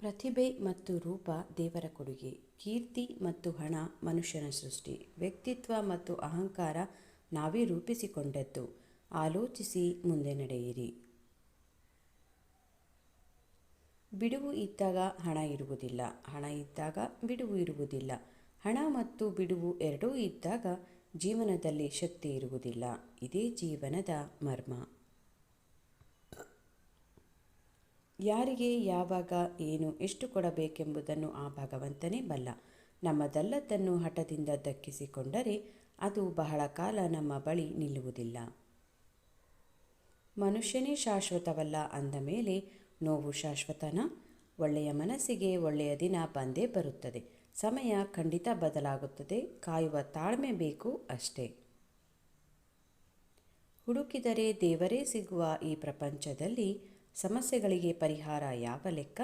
ಪ್ರತಿಭೆ ಮತ್ತು ರೂಪ ದೇವರ ಕೊಡುಗೆ. ಕೀರ್ತಿ ಮತ್ತು ಹಣ ಮನುಷ್ಯನ ಸೃಷ್ಟಿ. ವ್ಯಕ್ತಿತ್ವ ಮತ್ತು ಅಹಂಕಾರ ನಾವೇ ರೂಪಿಸಿಕೊಂಡದ್ದು. ಆಲೋಚಿಸಿ ಮುಂದೆ ನಡೆಯಿರಿ. ಬಿಡುವು ಇದ್ದಾಗ ಹಣ ಇರುವುದಿಲ್ಲ. ಹಣ ಇದ್ದಾಗ ಬಿಡುವು ಇರುವುದಿಲ್ಲ. ಹಣ ಮತ್ತು ಬಿಡುವು ಎರಡೂ ಇದ್ದಾಗ ಜೀವನದಲ್ಲಿ ಶಕ್ತಿ ಇರುವುದಿಲ್ಲ. ಇದೇ ಜೀವನದ ಮರ್ಮ. ಯಾರಿಗೆ ಯಾವಾಗ ಏನು ಎಷ್ಟು ಕೊಡಬೇಕೆಂಬುದನ್ನು ಆ ಭಗವಂತನೇ ಬಲ್ಲ. ನಮ್ಮದಲ್ಲದನ್ನು ಹಠದಿಂದ ದಕ್ಕಿಸಿಕೊಂಡರೆ ಅದು ಬಹಳ ಕಾಲ ನಮ್ಮ ಬಳಿ ನಿಲ್ಲುವುದಿಲ್ಲ. ಮನುಷ್ಯನೇ ಶಾಶ್ವತವಲ್ಲ ಅಂದ ಮೇಲೆ ನೋವು ಶಾಶ್ವತನ. ಒಳ್ಳೆಯ ಮನಸ್ಸಿಗೆ ಒಳ್ಳೆಯ ದಿನ ಬಂದೇ ಬರುತ್ತದೆ. ಸಮಯ ಖಂಡಿತ ಬದಲಾಗುತ್ತದೆ. ಕಾಯುವ ತಾಳ್ಮೆ ಬೇಕು ಅಷ್ಟೇ. ಹುಡುಕಿದರೆ ದೇವರೇ ಸಿಗುವ ಈ ಪ್ರಪಂಚದಲ್ಲಿ ಸಮಸ್ಯೆಗಳಿಗೆ ಪರಿಹಾರ ಯಾವ ಲೆಕ್ಕ?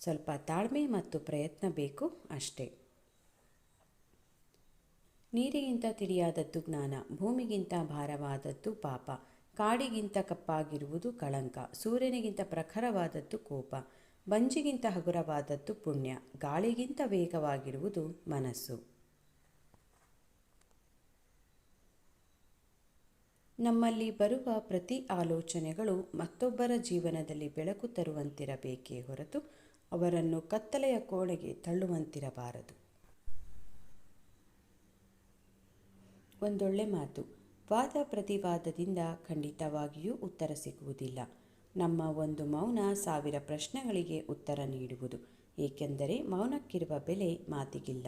ಸ್ವಲ್ಪ ತಾಳ್ಮೆ ಮತ್ತು ಪ್ರಯತ್ನ ಬೇಕು ಅಷ್ಟೇ. ನೀರಿಗಿಂತ ತಿಳಿಯಾದದ್ದು ಜ್ಞಾನ, ಭೂಮಿಗಿಂತ ಭಾರವಾದದ್ದು ಪಾಪ, ಕಾಡಿಗಿಂತ ಕಪ್ಪಾಗಿರುವುದು ಕಳಂಕ, ಸೂರ್ಯನಿಗಿಂತ ಪ್ರಖರವಾದದ್ದು ಕೋಪ, ಬಂಜಿಗಿಂತ ಹಗುರವಾದದ್ದು ಪುಣ್ಯ, ಗಾಳಿಗಿಂತ ವೇಗವಾಗಿರುವುದು ಮನಸ್ಸು. ನಮ್ಮಲ್ಲಿ ಬರುವ ಪ್ರತಿ ಆಲೋಚನೆಗಳು ಮತ್ತೊಬ್ಬರ ಜೀವನದಲ್ಲಿ ಬೆಳಕು ತರುವಂತಿರಬೇಕೇ ಹೊರತು ಅವರನ್ನು ಕತ್ತಲೆಯ ಕೋಣೆಗೆ ತಳ್ಳುವಂತಿರಬಾರದು. ಒಂದೊಳ್ಳೆ ಮಾತು. ವಾದ ಪ್ರತಿವಾದದಿಂದ ಖಂಡಿತವಾಗಿಯೂ ಉತ್ತರ ಸಿಗುವುದಿಲ್ಲ. ನಮ್ಮ ಒಂದು ಮೌನ ಸಾವಿರ ಪ್ರಶ್ನೆಗಳಿಗೆ ಉತ್ತರ ನೀಡುವುದು. ಏಕೆಂದರೆ ಮೌನಕ್ಕಿರುವ ಬೆಲೆ ಮಾತಿಗಿಲ್ಲ.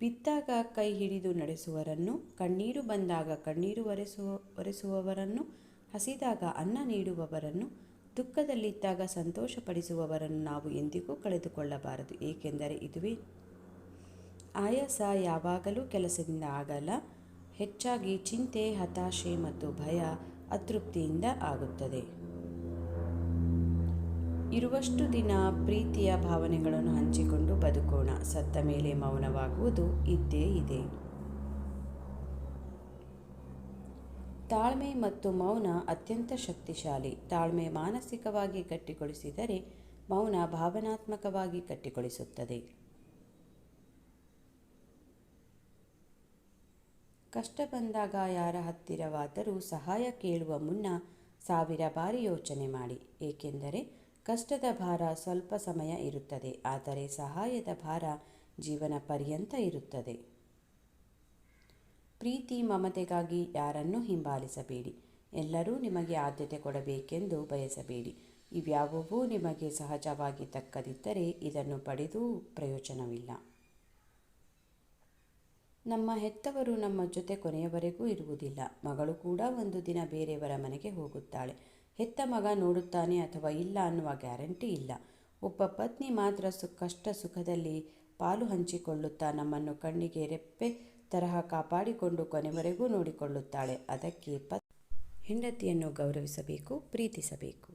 ಬಿದ್ದಾಗ ಕೈ ಹಿಡಿದು ನಡೆಸುವರನ್ನು, ಕಣ್ಣೀರು ಬಂದಾಗ ಕಣ್ಣೀರು ಒರೆಸುವ ಒರೆಸುವವರನ್ನು, ಹಸಿದಾಗ ಅನ್ನ ನೀಡುವವರನ್ನು, ದುಃಖದಲ್ಲಿದ್ದಾಗ ಸಂತೋಷಪಡಿಸುವವರನ್ನು ನಾವು ಎಂದಿಗೂ ಕಳೆದುಕೊಳ್ಳಬಾರದು. ಏಕೆಂದರೆ ಇದುವೇ ಆಯಾಸ ಯಾವಾಗಲೂ ಕೆಲಸದಿಂದ ಆಗಲ್ಲ. ಹೆಚ್ಚಾಗಿ ಚಿಂತೆ, ಹತಾಶೆ ಮತ್ತು ಭಯ, ಅತೃಪ್ತಿಯಿಂದ ಆಗುತ್ತದೆ. ಇರುವಷ್ಟು ದಿನ ಪ್ರೀತಿಯ ಭಾವನೆಗಳನ್ನು ಹಂಚಿಕೊಂಡು ಬದುಕೋಣ. ಸತ್ತ ಮೇಲೆ ಮೌನವಾಗುವುದು ಇದ್ದೇ ಇದೆ. ತಾಳ್ಮೆ ಮತ್ತು ಮೌನ ಅತ್ಯಂತ ಶಕ್ತಿಶಾಲಿ. ತಾಳ್ಮೆ ಮಾನಸಿಕವಾಗಿ ಗಟ್ಟಿಗೊಳಿಸಿದರೆ ಮೌನ ಭಾವನಾತ್ಮಕವಾಗಿ ಗಟ್ಟಿಗೊಳಿಸುತ್ತದೆ. ಕಷ್ಟ ಬಂದಾಗ ಯಾರ ಹತ್ತಿರವಾದರೂ ಸಹಾಯ ಕೇಳುವ ಮುನ್ನ ಸಾವಿರ ಬಾರಿ ಯೋಚನೆ ಮಾಡಿ. ಏಕೆಂದರೆ ಕಷ್ಟದ ಭಾರ ಸ್ವಲ್ಪ ಸಮಯ ಇರುತ್ತದೆ, ಆದರೆ ಸಹಾಯದ ಭಾರ ಜೀವನ ಪರ್ಯಂತ ಇರುತ್ತದೆ. ಪ್ರೀತಿ ಮಮತೆಗಾಗಿ ಯಾರನ್ನೂ ಹಿಂಬಾಲಿಸಬೇಡಿ. ಎಲ್ಲರೂ ನಿಮಗೆ ಆದ್ಯತೆ ಕೊಡಬೇಕೆಂದು ಬಯಸಬೇಡಿ. ಇವ್ಯಾವುವೂ ನಿಮಗೆ ಸಹಜವಾಗಿ ತಕ್ಕದಿದ್ದರೆ ಇದನ್ನು ಪಡೆದೂ ಪ್ರಯೋಜನವಿಲ್ಲ. ನಮ್ಮ ಹೆತ್ತವರು ನಮ್ಮ ಜೊತೆ ಕೊನೆಯವರೆಗೂ ಇರುವುದಿಲ್ಲ. ಮಗಳು ಕೂಡ ಒಂದು ದಿನ ಬೇರೆಯವರ ಮನೆಗೆ ಹೋಗುತ್ತಾಳೆ. ಹೆತ್ತ ಮಗ ನೋಡುತ್ತಾನೆ ಅಥವಾ ಇಲ್ಲ ಅನ್ನುವ ಗ್ಯಾರಂಟಿ ಇಲ್ಲ. ಒಬ್ಬ ಪತ್ನಿ ಮಾತ್ರ ಸು ಕಷ್ಟ ಸುಖದಲ್ಲಿ ಪಾಲು ಹಂಚಿಕೊಳ್ಳುತ್ತಾ ನಮ್ಮನ್ನು ಕಣ್ಣಿಗೆ ರೆಪ್ಪೆ ತರಹ ಕಾಪಾಡಿಕೊಂಡು ಕೊನೆವರೆಗೂ ನೋಡಿಕೊಳ್ಳುತ್ತಾಳೆ. ಅದಕ್ಕೆ ಪತ್ ಹೆಂಡತಿಯನ್ನು ಗೌರವಿಸಬೇಕು, ಪ್ರೀತಿಸಬೇಕು.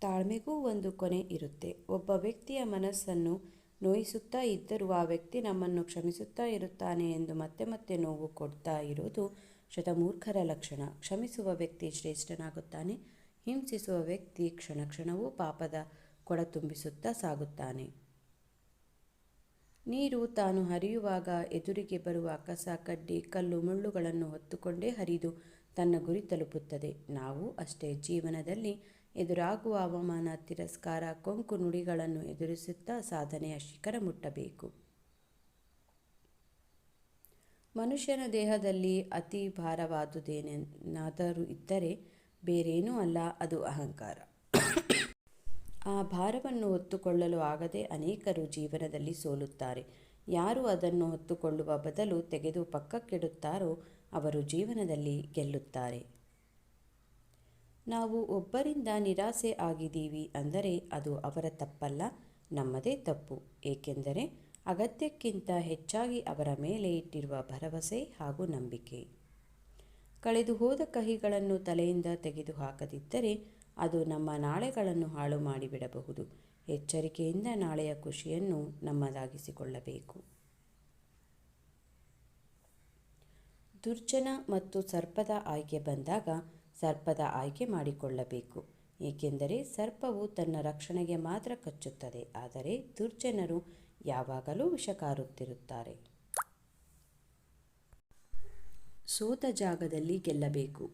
ತಾಳ್ಮೆಗೂ ಒಂದು ಕೊನೆ ಇರುತ್ತೆ. ಒಬ್ಬ ವ್ಯಕ್ತಿಯ ಮನಸ್ಸನ್ನು ನೋಯಿಸುತ್ತಾ ಇದ್ದರೂ ಆ ವ್ಯಕ್ತಿ ನಮ್ಮನ್ನು ಕ್ಷಮಿಸುತ್ತಾ ಇರುತ್ತಾನೆ ಎಂದು ಮತ್ತೆ ಮತ್ತೆ ನೋವು ಕೊಡ್ತಾ ಇರೋದು ಶತಮೂರ್ಖರ ಲಕ್ಷಣ. ಕ್ಷಮಿಸುವ ವ್ಯಕ್ತಿ ಶ್ರೇಷ್ಠನಾಗುತ್ತಾನೆ, ಹಿಂಸಿಸುವ ವ್ಯಕ್ತಿ ಕ್ಷಣ ಕ್ಷಣವೂ ಪಾಪದ ಕೊಡ ತುಂಬಿಸುತ್ತಾ ಸಾಗುತ್ತಾನೆ. ನೀರು ತಾನು ಹರಿಯುವಾಗ ಎದುರಿಗೆ ಬರುವ ಕಸ, ಕಡ್ಡಿ, ಕಲ್ಲು, ಮುಳ್ಳುಗಳನ್ನು ಹೊತ್ತುಕೊಂಡೇ ಹರಿದು ತನ್ನ ಗುರಿ ತಲುಪುತ್ತದೆ. ನಾವು ಅಷ್ಟೇ ಜೀವನದಲ್ಲಿ ಎದುರಾಗುವ ಅವಮಾನ, ತಿರಸ್ಕಾರ, ಕೊಂಕು ನುಡಿಗಳನ್ನು ಎದುರಿಸುತ್ತಾ ಸಾಧನೆಯ ಶಿಖರ ಮುಟ್ಟಬೇಕು. ಮನುಷ್ಯನ ದೇಹದಲ್ಲಿ ಅತಿ ಭಾರವಾದುದೇನಾದರೂ ಇದ್ದರೆ ಬೇರೇನೂ ಅಲ್ಲ, ಅದು ಅಹಂಕಾರ. ಆ ಭಾರವನ್ನು ಹೊತ್ತುಕೊಳ್ಳಲು ಆಗದೆ ಅನೇಕರು ಜೀವನದಲ್ಲಿ ಸೋಲುತ್ತಾರೆ. ಯಾರು ಅದನ್ನು ಹೊತ್ತುಕೊಳ್ಳುವ ಬದಲು ತೆಗೆದು ಪಕ್ಕಕ್ಕಿಡುತ್ತಾರೋ ಅವರು ಜೀವನದಲ್ಲಿ ಗೆಲ್ಲುತ್ತಾರೆ. ನಾವು ಒಬ್ಬರಿಂದ ನಿರಾಸೆ ಆಗಿದ್ದೀವಿ ಅಂದರೆ ಅದು ಅವರ ತಪ್ಪಲ್ಲ, ನಮ್ಮದೇ ತಪ್ಪು. ಏಕೆಂದರೆ ಅಗತ್ಯಕ್ಕಿಂತ ಹೆಚ್ಚಾಗಿ ಅವರ ಮೇಲೆ ಇಟ್ಟಿರುವ ಭರವಸೆ ಹಾಗೂ ನಂಬಿಕೆ. ಕಳೆದು ಹೋದ ಕಹಿಗಳನ್ನು ತಲೆಯಿಂದ ತೆಗೆದು ಹಾಕದಿದ್ದರೆ ಅದು ನಮ್ಮ ನಾಳೆಗಳನ್ನು ಹಾಳು ಮಾಡಿಬಿಡಬಹುದು. ಎಚ್ಚರಿಕೆಯಿಂದ ನಾಳೆಯ ಖುಷಿಯನ್ನು ನಮ್ಮದಾಗಿಸಿಕೊಳ್ಳಬೇಕು. ದುರ್ಜನ ಮತ್ತು ಸರ್ಪದ ಆಯ್ಕೆ ಬಂದಾಗ ಸರ್ಪದ ಆಯ್ಕೆ ಮಾಡಿಕೊಳ್ಳಬೇಕು. ಏಕೆಂದರೆ ಸರ್ಪವು ತನ್ನ ರಕ್ಷಣೆಗೆ ಮಾತ್ರ ಕಚ್ಚುತ್ತದೆ. ಆದರೆ ದುರ್ಜನರು ಯಾವಾಗಲೂ ವಿಷ ಕಾರುತ್ತಿರುತ್ತಾರೆ ಸೋತ ಜಾಗದಲ್ಲಿ ಗೆಲ್ಲಬೇಕು.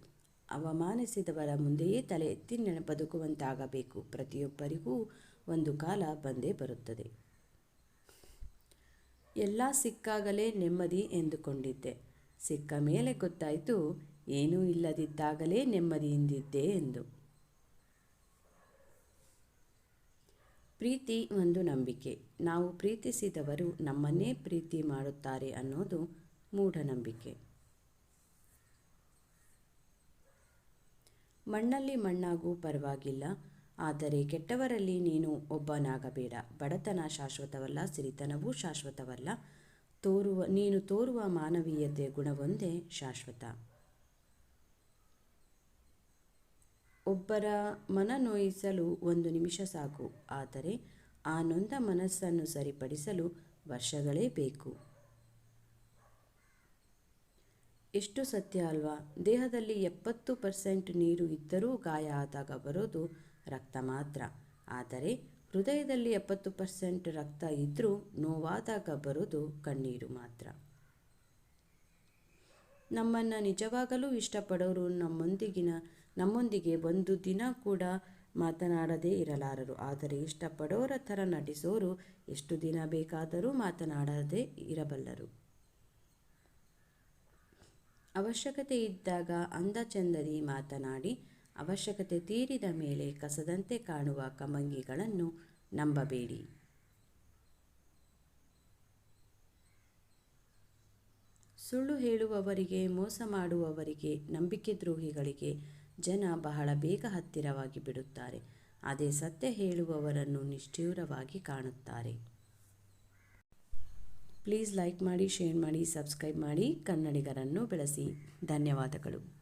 ಅವಮಾನಿಸಿದವರ ಮುಂದೆಯೇ ತಲೆ ಎತ್ತಿ ಬದುಕುವಂತಾಗಬೇಕು. ಪ್ರತಿಯೊಬ್ಬರಿಗೂ ಒಂದು ಕಾಲ ಬಂದೇ ಬರುತ್ತದೆ. ಎಲ್ಲ ಸಿಕ್ಕಾಗಲೇ ನೆಮ್ಮದಿ ಎಂದುಕೊಂಡಿದ್ದೆ. ಸಿಕ್ಕ ಮೇಲೆ ಗೊತ್ತಾಯಿತು ಏನೂ ಇಲ್ಲದಿದ್ದಾಗಲೇ ನೆಮ್ಮದಿಯಿಂದಿದ್ದೆ ಎಂದು. ಪ್ರೀತಿ ಒಂದು ನಂಬಿಕೆ. ನಾವು ಪ್ರೀತಿಸಿದವರು ನಮ್ಮನ್ನೇ ಪ್ರೀತಿ ಮಾಡುತ್ತಾರೆ ಅನ್ನೋದು ಮೂಢನಂಬಿಕೆ. ಮಣ್ಣಲ್ಲಿ ಮಣ್ಣಾಗೂ ಪರವಾಗಿಲ್ಲ. ಆದರೆ ಕೆಟ್ಟವರಲ್ಲಿ ನೀನು ಒಬ್ಬನಾಗಬೇಡ. ಬಡತನ ಶಾಶ್ವತವಲ್ಲ, ಸಿರಿತನವೂ ಶಾಶ್ವತವಲ್ಲ. ತೋರುವ, ನೀನು ತೋರುವ ಮಾನವೀಯತೆ ಗುಣವೊಂದೇ ಶಾಶ್ವತ. ಒಬ್ಬರ ಮನ ನೋಯಿಸಲು ಒಂದು ನಿಮಿಷ ಸಾಕು, ಆದರೆ ಆ ನೊಂದ ಮನಸ್ಸನ್ನು ಸರಿಪಡಿಸಲು ವರ್ಷಗಳೇ ಬೇಕು. ಎಷ್ಟು ಸತ್ಯ ಅಲ್ವಾ? ದೇಹದಲ್ಲಿ ಎಪ್ಪತ್ತು ಪರ್ಸೆಂಟ್ ನೀರು ಇದ್ದರೂ ಗಾಯ ಆದಾಗ ಬರೋದು ರಕ್ತ ಮಾತ್ರ. ಆದರೆ ಹೃದಯದಲ್ಲಿ ಎಪ್ಪತ್ತು ಪರ್ಸೆಂಟ್ ರಕ್ತ ಇದ್ದರೂ ನೋವಾದಾಗ ಬರೋದು ಕಣ್ಣೀರು ಮಾತ್ರ. ನಮ್ಮನ್ನು ನಿಜವಾಗಲೂ ಇಷ್ಟಪಡೋರು ನಮ್ಮೊಂದಿಗಿನ ನಮ್ಮೊಂದಿಗೆ ಒಂದು ದಿನ ಕೂಡ ಮಾತನಾಡದೇ ಇರಲಾರರು. ಆದರೆ ಇಷ್ಟಪಡೋರ ಥರ ನಟಿಸೋರು ಎಷ್ಟು ದಿನ ಬೇಕಾದರೂ ಮಾತನಾಡದೇ ಇರಬಲ್ಲರು. ಅವಶ್ಯಕತೆ ಇದ್ದಾಗ ಅಂದ ಚಂದದಿ ಮಾತನಾಡಿ, ಅವಶ್ಯಕತೆ ತೀರಿದ ಮೇಲೆ ಕಸದಂತೆ ಕಾಣುವ ಕಮಂಗಿಗಳನ್ನು ನಂಬಬೇಡಿ. ಸುಳ್ಳು ಹೇಳುವವರಿಗೆ, ಮೋಸ ಮಾಡುವವರಿಗೆ, ನಂಬಿಕೆ ದ್ರೋಹಿಗಳಿಗೆ ಜನ ಬಹಳ ಬೇಗ ಹತ್ತಿರವಾಗಿ ಬಿಡುತ್ತಾರೆ. ಅದೇ ಸತ್ಯ ಹೇಳುವವರನ್ನು ನಿಷ್ಠೂರವಾಗಿ ಕಾಣುತ್ತಾರೆ. ಪ್ಲೀಸ್ ಲೈಕ್ ಮಾಡಿ, ಶೇರ್ ಮಾಡಿ, ಸಬ್ಸ್ಕ್ರೈಬ್ ಮಾಡಿ. ಕನ್ನಡಿಗರನ್ನು ಬೆಳೆಸಿ. ಧನ್ಯವಾದಗಳು.